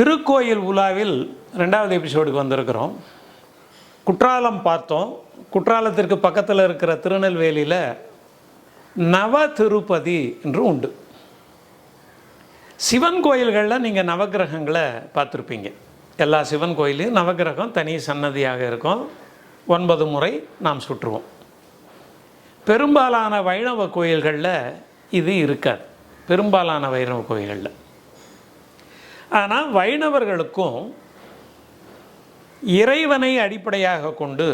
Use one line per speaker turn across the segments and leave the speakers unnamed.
திருக்கோயில் உலாவில் ரெண்டாவது எபிசோடுக்கு வந்திருக்கிறோம். குற்றாலம் பார்த்தோம். குற்றாலத்திற்கு பக்கத்தில் இருக்கிற திருநெல்வேலியில் நவ திருப்பதி என்று உண்டு. சிவன் கோயில்களில் நீங்கள் நவக்கிரகங்களை பார்த்துருப்பீங்க. எல்லா சிவன் கோயிலையும் நவக்கிரகம் தனி சன்னதியாக இருக்கும். ஒன்பது முறை நாம் சுற்றுவோம். பெரும்பாலான வைணவ கோயில்களில் இது இருக்காது. பெரும்பாலான வைணவ கோயில்களில். ஆனால் வைணவர்களுக்கும் இறைவனை அடிப்படையாக கொண்டு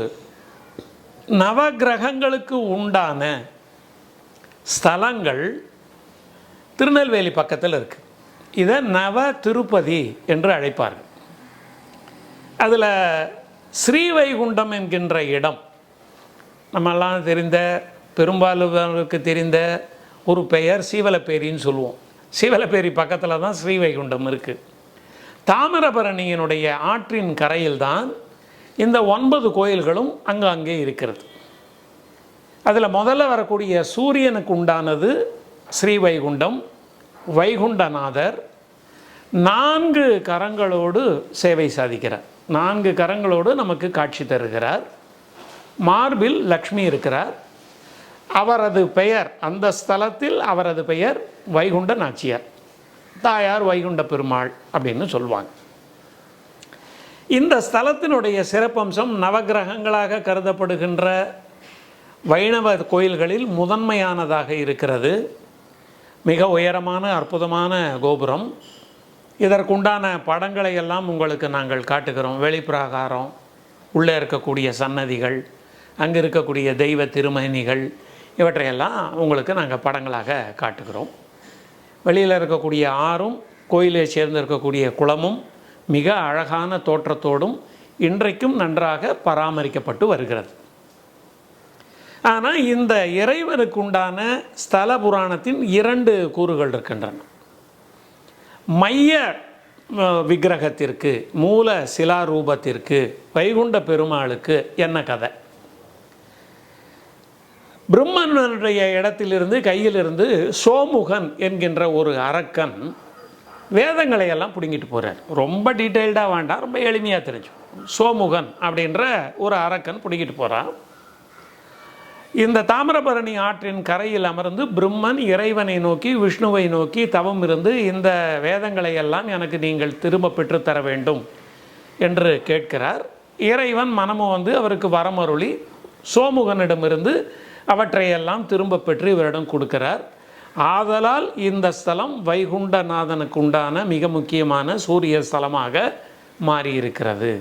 நவக்கிரகங்களுக்கு உண்டான ஸ்தலங்கள் திருநெல்வேலி பக்கத்தில் இருக்குது இதை நவ திருப்பதி என்று அழைப்பார்கள். அதில் ஸ்ரீவைகுண்டம் என்கின்ற இடம் நம்மெல்லாம் தெரிந்த பெரும்பாலுக்கு தெரிந்த ஒரு பெயர் சீவலப்பேரின்னு சொல்லுவோம். சிவலப்பேரி பக்கத்தில் தான் ஸ்ரீவைகுண்டம் இருக்குது தாமிரபரணியினுடைய ஆற்றின் கரையில்தான் இந்த ஒன்பது கோயில்களும் அங்கங்கே இருக்கிறது. அதில் முதல்ல வரக்கூடிய சூரியனுக்கு உண்டானது ஸ்ரீவைகுண்டம் வைகுண்டநாதர் நான்கு கரங்களோடு சேவை சாதிக்கிறார். நான்கு கரங்களோடு நமக்கு காட்சி தருகிறார். மார்பில் லக்ஷ்மி இருக்கிறார். அவரது பெயர் அந்த ஸ்தலத்தில் அவரது பெயர் வைகுண்ட நாச்சியார். தாயார் வைகுண்ட பெருமாள் அப்படின்னு சொல்லுவாங்க. இந்த ஸ்தலத்தினுடைய சிறப்பம்சம் நவக்கிரகங்களாக கருதப்படுகின்ற வைணவ கோயில்களில் முதன்மையானதாக இருக்கிறது. மிக உயரமான அற்புதமான கோபுரம். இதற்குண்டான படங்களை எல்லாம் உங்களுக்கு நாங்கள் காட்டுகிறோம். வெளிப்பிரகாரம் உள்ளே இருக்கக்கூடிய சன்னதிகள் அங்கே இருக்கக்கூடிய தெய்வ திருமணிகள் இவற்றையெல்லாம் உங்களுக்கு நாங்கள் படங்களாக காட்டுகிறோம். வெளியில் இருக்கக்கூடிய ஆறும் கோயிலை சேர்ந்திருக்கக்கூடிய குளமும் மிக அழகான தோற்றத்தோடும் இன்றைக்கும் நன்றாக பராமரிக்கப்பட்டு வருகிறது. ஆனால் இந்த இறைவனுக்கு உண்டான ஸ்தல புராணத்தின் இரண்டு கூறுகள் இருக்கின்றன. மைய விக்கிரகத்திற்கு மூல சிலாரூபத்திற்கு வைகுண்ட பெருமாளுக்கு என்ன கதை? பிரம்மனுடைய இடத்திலிருந்து கையிலிருந்து சோமுகன் என்கின்ற ஒரு அரக்கன் வேதங்களை எல்லாம் பிடுங்கிட்டு போகிறார் ரொம்ப டீட்டெயில்டாக வேண்டாம் ரொம்ப எளிமையாக தெரிஞ்சு சோமுகன் அப்படின்ற ஒரு அரக்கன் பிடுங்கிட்டு போகிறான் இந்த தாமிரபரணி ஆற்றின் கரையில் அமர்ந்து பிரம்மன் இறைவனை நோக்கி விஷ்ணுவை நோக்கி தவம் இருந்து இந்த வேதங்களை எல்லாம் எனக்கு நீங்கள் திரும்ப பெற்றுத்தர வேண்டும் என்று கேட்கிறார். இறைவன் மனமும் வந்து அவருக்கு வரமருளி சோமுகனிடமிருந்து அவற்றையெல்லாம் திரும்ப பெற்று இவரிடம் கொடுக்கிறார். ஆதலால் இந்த ஸ்தலம் வைகுண்டநாதனுக்கு உண்டான மிக முக்கியமான சூரிய ஸ்தலமாக மாறியிருக்கிறது.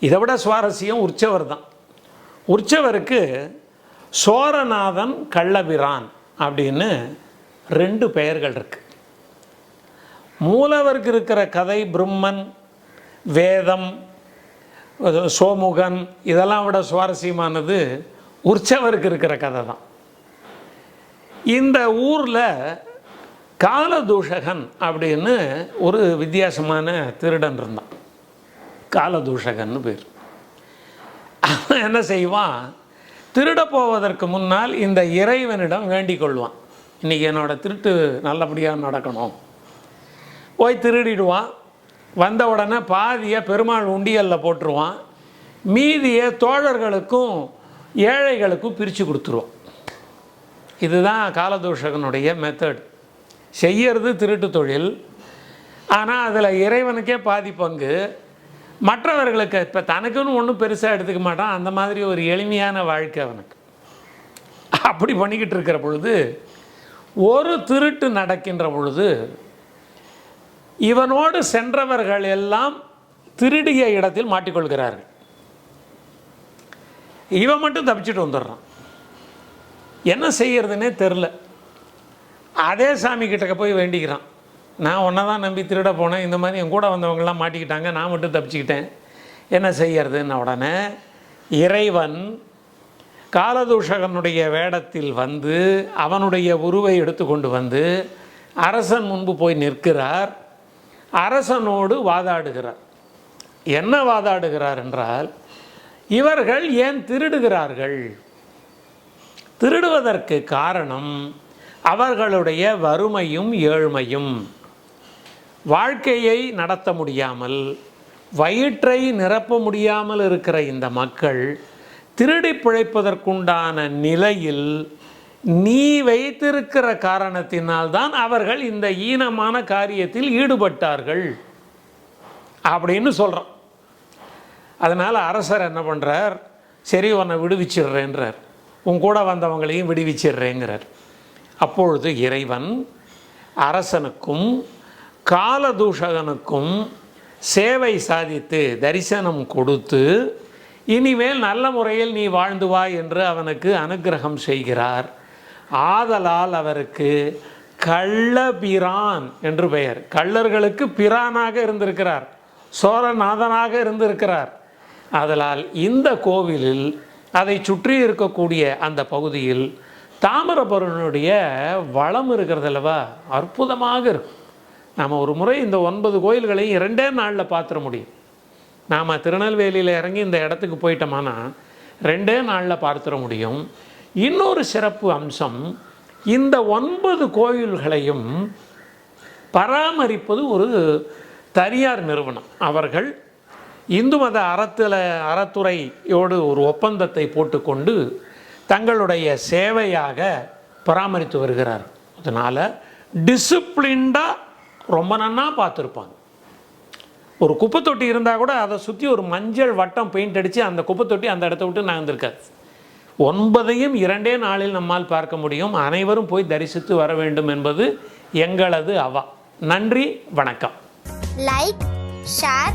இதை விட சுவாரஸ்யம் உற்சவர் தான். உற்சவருக்கு சோரநாதன் கள்ளபிரான் அப்படின்னு ரெண்டு பெயர்கள் இருக்கு. மூலவருக்கு இருக்கிற கதை பிரம்மன் வேதம் சோமுகன் இதெல்லாம் விட சுவாரஸ்யமானது உற்சவருக்கு இருக்கிற கதை தான் இந்த ஊரில் காலதூஷகன் அப்படின்னு ஒரு வித்தியாசமான திருடன் இருந்தான். காலதூஷகன்னு பேர். அவன் என்ன செய்வான்? திருட போவதற்கு முன்னால் இந்த இறைவனிடம் வேண்டிக் கொள்வான். இன்றைக்கி என்னோடய திருட்டு நல்லபடியாக நடக்கணும். போய் திருடிடுவான். வந்த உடனே பாதியை பெருமாள் உண்டியலில் போட்டுருவான். மீதியை தோழர்களுக்கும் ஏழைகளுக்கும் பிரித்து கொடுத்துருவோம். இதுதான் காலதூஷகனுடைய மெத்தட் செய்யறது திருட்டு தொழில். ஆனால் அதில் இறைவனுக்கே பாதி பங்கு. மற்றவர்களுக்கு இப்போ தனக்குன்னு ஒன்றும் பெருசாக எடுத்துக்க மாட்டான். அந்த மாதிரி ஒரு எளிமையான வாழ்க்கை அவனுக்கு. அப்படி பண்ணிக்கிட்டு இருக்கிற பொழுது ஒரு திருட்டு நடக்கின்ற பொழுது இவனோடு சென்றவர்கள் எல்லாம் திருடிய இடத்தில் மாட்டிக்கொள்கிறார்கள். இவன் மட்டும் தப்பிச்சுட்டு வந்துடுறான். என்ன செய்கிறதுனே தெரில. அதே சாமி கிட்டக்க போய் வேண்டிக்கிறான். நான் ஒன்றை தான் நம்பி திருட போனேன். இந்த மாதிரி என் கூட வந்தவங்கெல்லாம் மாட்டிக்கிட்டாங்க. நான் மட்டும் தப்பிச்சுக்கிட்டேன். என்ன செய்யறதுன்னு உடனே இறைவன் காலதூஷகனுடைய வேடத்தில் வந்து அவனுடைய உருவை எடுத்துக்கொண்டு வந்து அரசன் முன்பு போய் நிற்கிறார். அரசனோடு வாதாடுகிறார். என்ன வாதாடுகிறார் என்றால் இவர்கள் ஏன் திருடுகிறார்கள்? திருடுவதற்கு காரணம் அவர்களுடைய வறுமையும் ஏழ்மையும். வாழ்க்கையை நடத்த முடியாமல் வயிற்றை நிரப்ப முடியாமல் இருக்கிற இந்த மக்கள் திருடி பிழைப்பதற்குண்டான நிலையில் நீ வைத்திருக்கிற காரணத்தினால்தான் அவர்கள் இந்த ஈனமான காரியத்தில் ஈடுபட்டார்கள். அப்படின்னு சொல்கிறோம் அதனால் அரசர் என்ன பண்ணுறார் சரி உன்னை விடுவிச்சிடுறேன்றார். உன் கூட வந்தவங்களையும் விடுவிச்சிடுறேங்கிறார். அப்பொழுது இறைவன் அரசனுக்கும் காலதூஷகனுக்கும் சேவை சாதித்து தரிசனம் கொடுத்து இனிமேல் நல்ல முறையில் நீ வாழ்ந்து வா என்று அவனுக்கு அனுக்கிரகம் செய்கிறார். ஆதலால் அவருக்கு கள்ளபிரான் என்று பெயர். கள்ளர்களுக்கு பிரானாக இருந்திருக்கிறார். சோரநாதனாக இருந்திருக்கிறார். அதனால் இந்த கோவிலில் அதை சுற்றி இருக்கக்கூடிய அந்த பகுதியில் தாமிரபரனுடைய வளம் இருக்கிறது அல்லவா? அற்புதமாக இருக்கும். நாம் ஒரு முறை இந்த ஒன்பது கோயில்களையும் இரண்டே நாளில் பார்த்துட முடியும். நாம் திருநெல்வேலியில் இறங்கி இந்த இடத்துக்கு போயிட்டோமானா ரெண்டே நாளில் பார்த்துட முடியும். இன்னொரு சிறப்பு அம்சம் இந்த ஒன்பது கோயில்களையும் பராமரிப்பது ஒரு தனியார் நிறுவனம். அவர்கள் இந்து மத அறத்தில் அறத்துறையோடு ஒரு ஒப்பந்தத்தை போட்டுக்கொண்டு தங்களுடைய சேவையாக பராமரித்து வருகிறார். அதனால் டிசிப்ளின்டாக ரொம்ப நன்னா பார்த்துருப்பாங்க. ஒரு குப்பை தொட்டி இருந்தால் கூட அதை சுற்றி ஒரு மஞ்சள் வட்டம் பெயிண்ட் அடித்து அந்த குப்பை தொட்டி அந்த இடத்த விட்டு நகர்ந்திருக்காது ஒன்பதையும் இரண்டே நாளில் நம்மால் பார்க்க முடியும். அனைவரும் போய் தரிசித்து வர வேண்டும் என்பது எங்களது அவா. நன்றி வணக்கம்.
Like share